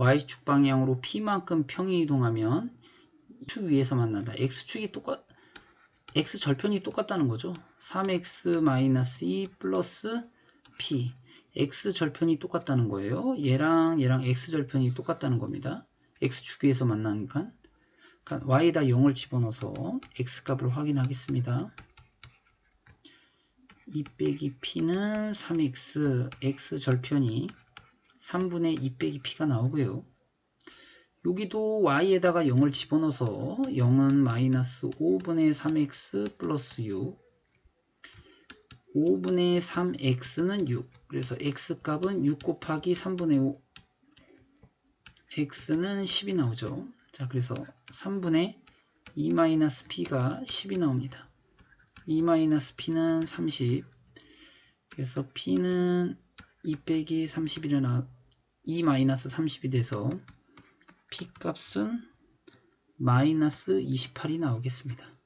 y축 방향으로 p만큼 평이 이동하면 축 위에서 만난다. x축이 똑같 x 절편이 똑같다는 거죠. 3x-2 플러스 p x 절편이 똑같다는 거예요. 얘랑 얘랑 x 절편이 똑같다는 겁니다. x축 위에서 만나니까 y에다 0을 집어넣어서 x값을 확인하겠습니다. 2 빼기 p는 3x, x 절편이 3분의 2 빼기 p가 나오고요. 여기도 y에다가 0을 집어넣어서 0은 마이너스 5분의 3x 플러스 6 5분의 3x는 6 그래서 x값은 6 곱하기 3분의 5 x는 10이 나오죠. 자 그래서 3분의 2 마이너스 p가 10이 나옵니다. 2 마이너스 p는 30 그래서 p는 2 빼기 31이 나, 2 마이너스 30이 돼서 p 값은 마이너스 28이 나오겠습니다.